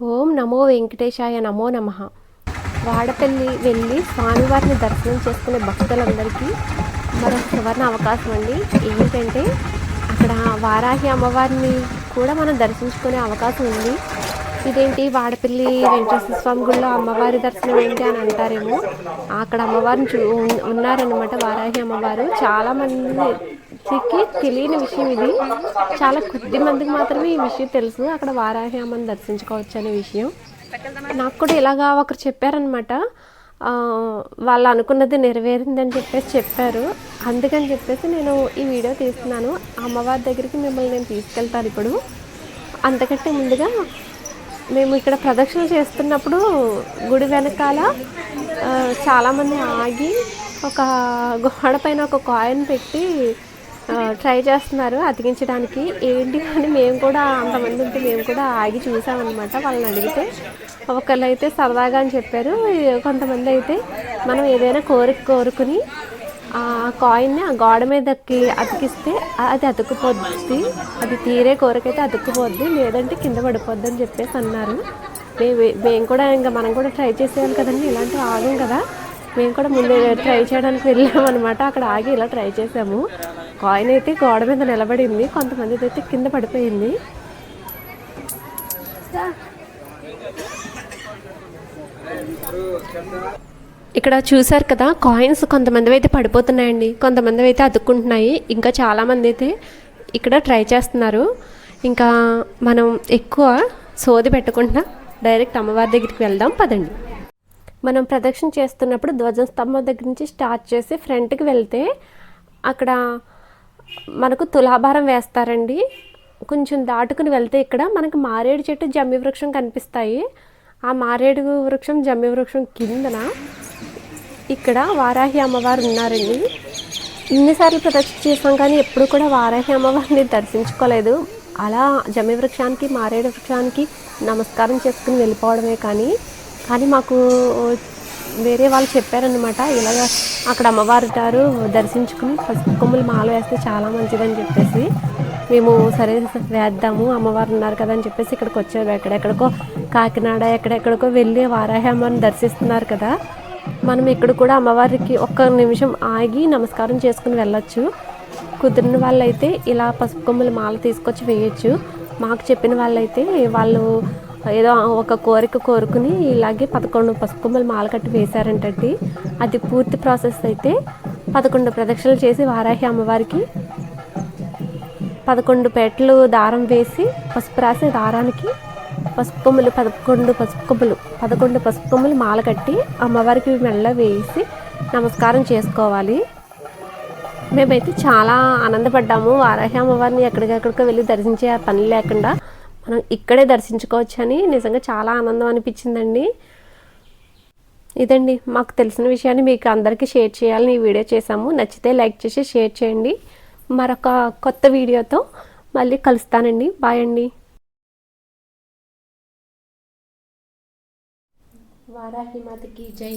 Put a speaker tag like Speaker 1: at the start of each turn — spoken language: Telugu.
Speaker 1: ఓం నమో వెంకటేశాయ నమో నమ. వాడపల్లి వెళ్ళి స్వామివారిని దర్శనం చేసుకునే భక్తులందరికీ మరొక సువర్ణ అవకాశం అండి. ఏంటంటే అక్కడ వారాహి అమ్మవారిని కూడా మనం దర్శించుకునే అవకాశం ఉంది. ఇదేంటి? వాడపల్లి వెంకటేశ్వర స్వామి గుడిలో అమ్మవారి దర్శనం ఏంటి అని అంటారేమో. అక్కడ అమ్మవారిని చూ ఉన్నారనమాట వారాహి అమ్మవారు. చాలామంది మందికి తెలియని విషయం ఇది. చాలా కొద్ది మందికి మాత్రమే ఈ విషయం తెలుసు. అక్కడ వారాహి అమ్మని దర్శించుకోవచ్చు అనే విషయం. నాకు కూడా ఇలాగా ఒకరు చెప్పారనమాట వాళ్ళు అనుకున్నది నెరవేరిందని చెప్పేసి చెప్పారు. అందుకని చెప్పేసి నేను ఈ వీడియో తీస్తున్నాను. అమ్మవారి దగ్గరికి మిమ్మల్ని నేను తీసుకెళ్తాను ఇప్పుడు. అంతకంటే ముందుగా మేము ఇక్కడ ప్రదక్షిణ చేస్తున్నప్పుడు గుడి వెనకాల చాలామంది ఆగి ఒక గోడ పైన ఒక కాయిన్ పెట్టి ట్రై చేస్తున్నారు. అతికించడానికి ఏంటి అని మేము కూడా అంతమంది ఉంటే మేము కూడా ఆగి చూసామన్నమాట వాళ్ళని అడిగితే. ఒకళ్ళు అయితే సరదాగా అని చెప్పారు. కొంతమంది అయితే మనం ఏదైనా కోరిక కోరుకుని ఆ కాయిన్ని ఆ గోడ మీదకి అతికిస్తే అది అతుక్కుపోద్ది. అది తీరే కోరికైతే అతుక్కుపోద్ది. లేదంటే కింద పడిపోద్ది అని చెప్పేసి అన్నారు. మేము మేము కూడా ఇంకా మనం కూడా ట్రై చేసేయాలి కదండి. ఇలాంటివి ఆగం కదా. మేము కూడా ముందు ట్రై చేయడానికి వెళ్ళామన్నమాట. అక్కడ ఆగి ఇలా ట్రై చేసాము. కాయిన్ అయితే గోడ మీద నిలబడింది కొంతమంది అయితే కింద పడిపోయింది. ఇక్కడ చూసారు కదా కాయిన్స్ కొంతమంది అయితే పడిపోతున్నాయండి కొంతమంది అయితే అతుక్కుంటున్నాయి ఇంకా చాలామంది అయితే ఇక్కడ ట్రై చేస్తున్నారు. ఇంకా మనం ఎక్కువ సోది పెట్టకుండా డైరెక్ట్ అమ్మవారి దగ్గరికి వెళ్దాం పదండి. మనం ప్రదక్షిణ చేస్తున్నప్పుడు ధ్వజస్తంభం దగ్గర నుంచి స్టార్ట్ చేసి ఫ్రంట్కి వెళ్తే అక్కడ మనకు తులాభారం వేస్తారండి. కొంచెం దాటుకుని వెళ్తే ఇక్కడ మనకు మారేడు చెట్టు జమ్మి వృక్షం కనిపిస్తాయి. ఆ మారేడు వృక్షం జమ్మి వృక్షం కిందన ఇక్కడ వారాహి అమ్మవారు ఉన్నారండి. ఇన్నిసార్లు ప్రదక్షిణ చేసాం కానీ ఎప్పుడు కూడా వారాహి అమ్మవారిని దర్శించుకోలేదు. అలా జమ్మి వృక్షానికి మారేడు వృక్షానికి నమస్కారం చేసుకుని వెళ్ళిపోవడమే కానీ కానీ మాకు వేరే వాళ్ళు చెప్పారనమాట ఇలాగ అక్కడ అమ్మవారు గారు దర్శించుకుని పసుపు కొమ్ములు మాల వేస్తే చాలా మంచిదని చెప్పేసి. మేము సరే వేద్దాము అమ్మవారు ఉన్నారు కదా అని చెప్పేసి ఇక్కడికి వచ్చాము. ఎక్కడెక్కడికో కాకినాడ ఎక్కడెక్కడికో వెళ్ళి వారాహి దర్శిస్తున్నారు కదా. మనం ఇక్కడ కూడా అమ్మవారికి ఒక్క నిమిషం ఆగి నమస్కారం చేసుకుని వెళ్ళొచ్చు. కుదిరిన వాళ్ళైతే ఇలా పసుపు కొమ్ములు మాల తీసుకొచ్చి వేయచ్చు. మాకు చెప్పిన వాళ్ళైతే వాళ్ళు ఏదో ఒక కోరిక కోరుకుని ఇలాగే పదకొండు పసుపుకొమ్మలు మాల కట్టి వేశారంటండి. అది పూర్తి ప్రాసెస్ అయితే పదకొండు ప్రదక్షిణలు చేసి వారాహి అమ్మవారికి పదకొండు పెట్టలు దారం వేసి పసుపు రాసి దారానికి పసుపు కొమ్ములు పదకొండు పసుపు కొమ్ములు పదకొండు పసుపు కొమ్ములు మాల కట్టి అమ్మవారికి మెల్ల వేసి నమస్కారం చేసుకోవాలి. మేమైతే చాలా ఆనందపడ్డాము. వారాహి అమ్మవారిని ఎక్కడికెక్కడికో వెళ్ళి దర్శించే పని లేకుండా మనం ఇక్కడే దర్శించుకోవచ్చని నిజంగా చాలా ఆనందం అనిపించిందండి. ఇదండి. మాకు తెలిసిన విషయాన్ని మీకు అందరికీ షేర్ చేయాలని ఈ వీడియో చేశాము. నచ్చితే లైక్ చేసి షేర్ చేయండి. మరొక కొత్త వీడియోతో మళ్ళీ కలుస్తానండి. బాయ్ అండి. వారాహిమాతకి జై.